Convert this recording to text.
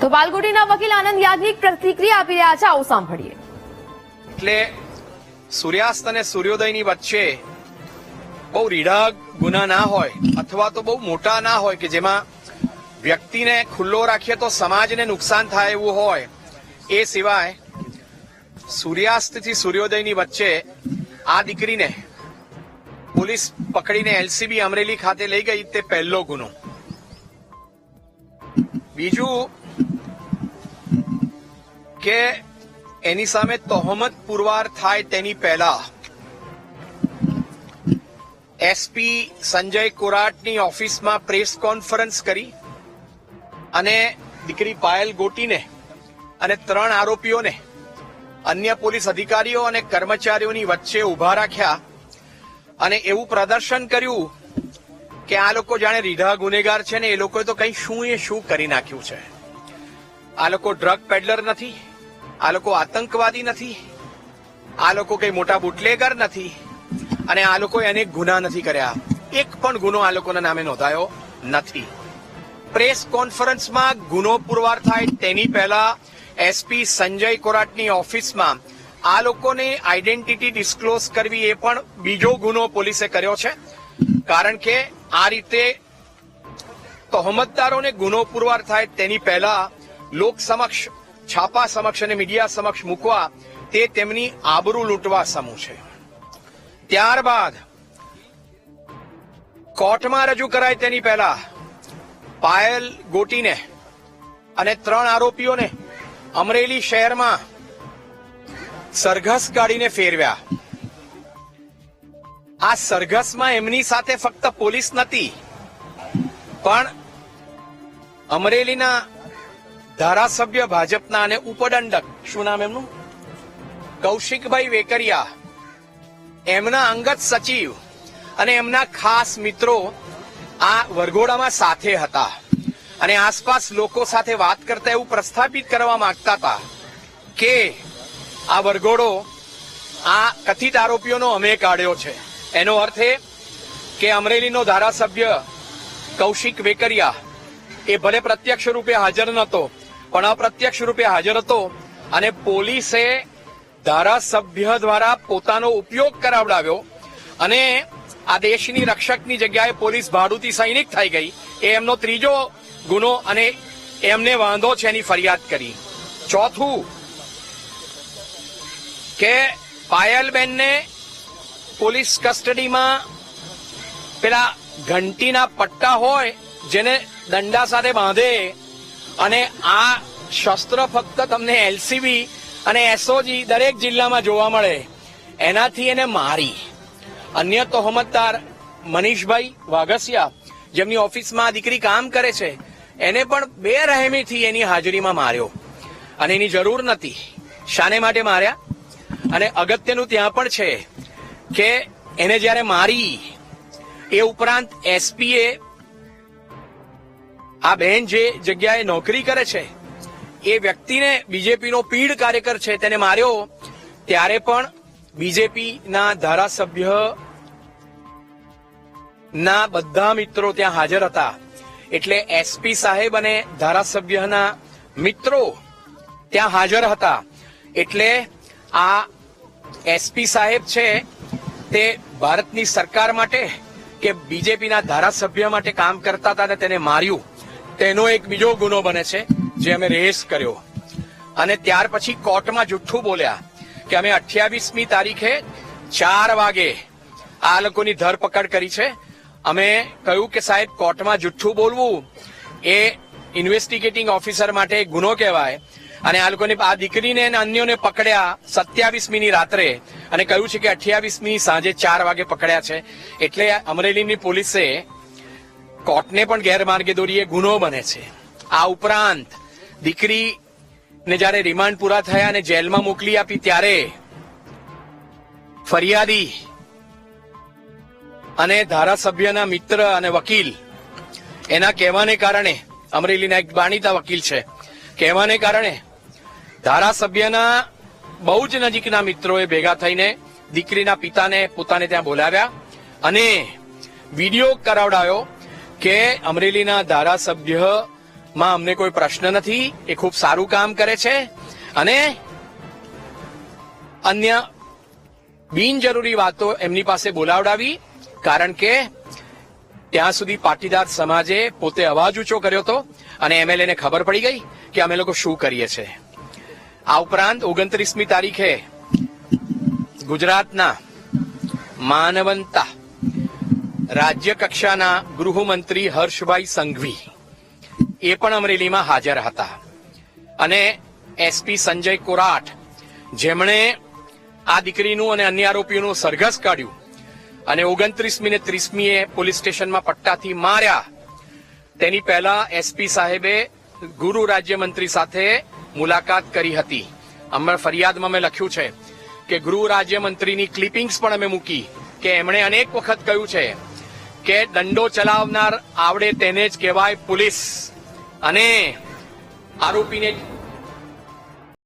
તો પાલગોટીના વકીલ આનંદ યાજ્ઞિક પ્રતિક્રિયા આપી રહ્યા છે. આવું સાંભળીએ. એટલે સૂર્યાસ્ત અને સૂર્યોદયની વચ્ચે બહુ રીઢા ગુના ના હોય અથવા તો બહુ મોટા ના હોય કે જેમાં વ્યક્તિને ખુલ્લો રાખીએ તો સમાજને નુકસાન થાય એવું હોય, એ સિવાય સૂર્યાસ્તથી સૂર્યોદયની વચ્ચે આ દીકરીને પોલીસ પકડીને એલસીબી અમરેલી ખાતે લઈ ગઈ તે પહેલો ગુનો. બીજું કે એની સામે તહોમત પુરવાર થાય તેની પહેલા. એસપી સંજય કોરાટની ઓફિસમાં પ્રેસ કોન્ફરન્સ કરી અને દીકરી પાયલ ગોટીને અને ત્રણ આરોપીઓને અન્ય પોલીસ અધિકારીઓ અને કર્મચારીઓની વચ્ચે ઊભા રાખ્યા અને એવું પ્રદર્શન કર્યું કે આ લોકો જાણે રીઢા ગુનેગાર છે ને એ લોકોએ તો કઈ શું એ શું કરી નાખ્યું છે. આ લોકો ડ્રગ પેડલર નથી આ લોકો આતંકવાદી નથી. આ લોકો કઈ મોટા બુટલેગર નથી. અને આ લોકોએ અનેક ગુના નથી કર્યા. એક પણ ગુનો આ લોકોના નામે નોંધાયો નથી. પ્રેસ કોન્ફરન્સમાં ગુનો પુરવાર થાય તેની પહેલા એસપી સંજય કોરાટની ઓફિસમાં આ લોકોને આઈડેન્ટિટી ડિસ્ક્લોઝ કરવી એ પણ બીજો ગુનો પોલીસે કર્યો છે. કારણ કે આ રીતે તહોમતદારોને ગુનો પુરવાર થાય તેની પહેલા લોક સમક્ષ છાપા સમક્ષ અને મીડિયા સમક્ષ મૂકવા તે તેમની આબરૂ લૂંટવા સમૂહ છે. ત્યારબાદ કોર્ટમાં રજૂ કરાય તેની પહેલા પાયલ ગોટીને અને ત્રણ આરોપીઓને અમરેલી શહેરમાં સરઘસ કાઢીને ફેરવ્યા. આ સરઘસમાં એમની સાથે ફક્ત પોલીસ નથી પણ અમરેલીના ધારાસભ્ય ભાજપના અને ઉપદંડક, શું નામ એમનું? કૌશિકભાઈ વેકરિયા, એમના અંગત સચિવ અને એમના ખાસ મિત્રો આ વરઘોડામાં સાથે હતા અને આસપાસ લોકો સાથે વાત કરતા એવું પ્રસ્થાપિત કરવા માંગતા હતા કે આ વરઘોડો, આ કથિત આરોપીઓનો અમે કાઢ્યો છે. એનો અર્થ એ કે અમરેલીનો ધારાસભ્ય કૌશિક વેકરિયા એ ભલે પ્રત્યક્ષ રૂપે હાજર નહોતો પણ અપ્રત્યક્ષ રૂપે હાજર હતો અને પોલીસે ધારાસભ્ય દ્વારા પોતાનો ઉપયોગ કરાવડાવ્યો અને આ દેશની રક્ષકની જગ્યાએ પોલીસ ભાડુતી સૈનિક થઈ ગઈ. એ એમનો ત્રીજો ગુનો અને એમને વાંધો છે એની ફરિયાદ કરી. ચોથું કે પાયલબેનને પોલીસ કસ્ટડીમાં પેલા ઘંટીના પટ્ટા હોય જેને દંડા સાથે બાંધે અને આ શસ્ત્ર ફક્ત તમને એલસીબી અને એસઓજી દરેક જિલ્લામાં જોવા મળે. એનાથી એને મારી. અન્ય તોહમતદાર મનીષભાઈ વાઘસિયા, જેમની ઓફિસમાં આ દીકરી કામ કરે છે, એને પણ બે રહેમીથી એની હાજરીમાં માર્યો. અને એની જરૂર નથી. શાને માટે માર્યા? અને અગત્યનું ત્યાં પણ છે કે એને જ્યારે મારી, એ ઉપરાંત એસપીએ આ બહેન જે જગ્યાએ નોકરી કરે છે, એ વ્યક્તિને બીજેપીનો પીડ કાર્યકર છે તેને માર્યો, ત્યારે પણ બીજેપીના ધારાસભ્ય ના બધા મિત્રો ત્યાં હાજર હતા. એટલે એસપી સાહેબ અને ધારાસભ્યના મિત્રો ત્યાં હાજર હતા. એટલે આ એસપી સાહેબ છે, તે ભારતની સરકાર માટે કે બીજેપીના ધારાસભ્ય માટે કામ કરતા હતા અને તેને માર્યું. તેનો એક બીજો ગુનો બને છે, જે અમે રેસ કર્યો. અને ત્યાર પછી કોર્ટમાં જુઠ્ઠું બોલ્યા કે અમે અઠ્યાવીસમી તારીખે ચાર વાગે આ લોકોની ધરપકડ કરી છે. અમે કહ્યું કે સાહેબ, કોર્ટમાં જુઠ્ઠું બોલવું એ ઇન્વેસ્ટિગેટિંગ ઓફિસર માટે ગુનો કહેવાય. અને આ લોકોને, આ દીકરીને અને અન્યોને પકડ્યા સત્યાવીસમી ની રાત્રે અને કહ્યું છે કે અઠ્યાવીસમી સાંજે ચાર વાગે પકડ્યા છે. એટલે અમરેલીની પોલીસે કોર્ટને પણ ગેરમાર્ગે દોરી ગુનો બને છે. આ ઉપરાંત દીકરીને જ્યારે રિમાન્ડ પૂરા થયા અને જેલમાં મોકલી આપી ત્યારે ફરિયાદી અને ધારાસભ્યના મિત્ર અને વકીલ એના કહેવાને કારણે અમરેલીના એક જાણીતા વકીલ છે, કહેવાને કારણે ધારાસભ્યના બહુ જ નજીકના મિત્રોએ ભેગા થઈને દીકરીના પિતાને પોતાને ત્યાં બોલાવ્યા અને વીડિયો કરાવડાયો કે અમરેલીના ધારાસભ્યમાં અમને કોઈ પ્રશ્ન નથી, એ ખૂબ સારું કામ કરે છે. અને અન્ય બિનજરૂરી વાતો એમની પાસે બોલાવડાવી, કારણ કે ત્યાં સુધી પાટીદાર સમાજે પોતે અવાજ ઊંચો કર્યો હતો અને એમએલએ ને ખબર પડી ગઈ કે અમે લોકો શું કરીએ છીએ આ ઉપરાંત ઓગણત્રીસમી તારીખે ગુજરાતના માનવંતા રાજ્ય કક્ષાના ગૃહમંત્રી હર્ષભાઈ સંઘવી એ પણ અમરેલીમાં હાજર હતા. અને એસપી સંજય કોરાટ, જેમણે આ દીકરીનું અને અન્ય આરોપીઓનું સરઘસ કાઢ્યું અને ઓગણત્રીસમી ને ત્રીસમીએ પોલીસ સ્ટેશનમાં પટ્ટાથી માર્યા. તેની પહેલા એસપી સાહેબે ગુરુ રાજ્યમંત્રી સાથે મુલાકાત કરી હતી. અમે ફરિયાદમાં મેં લખ્યું છે કે ગૃહ રાજ્યમંત્રીની ક્લિપિંગ્સ પણ અમે મૂકી કે એમણે અનેક વખત કહ્યું છે કે દંડો ચલાવનાર આવડે તેને જ કહેવાય પોલીસ. અને આરોપીને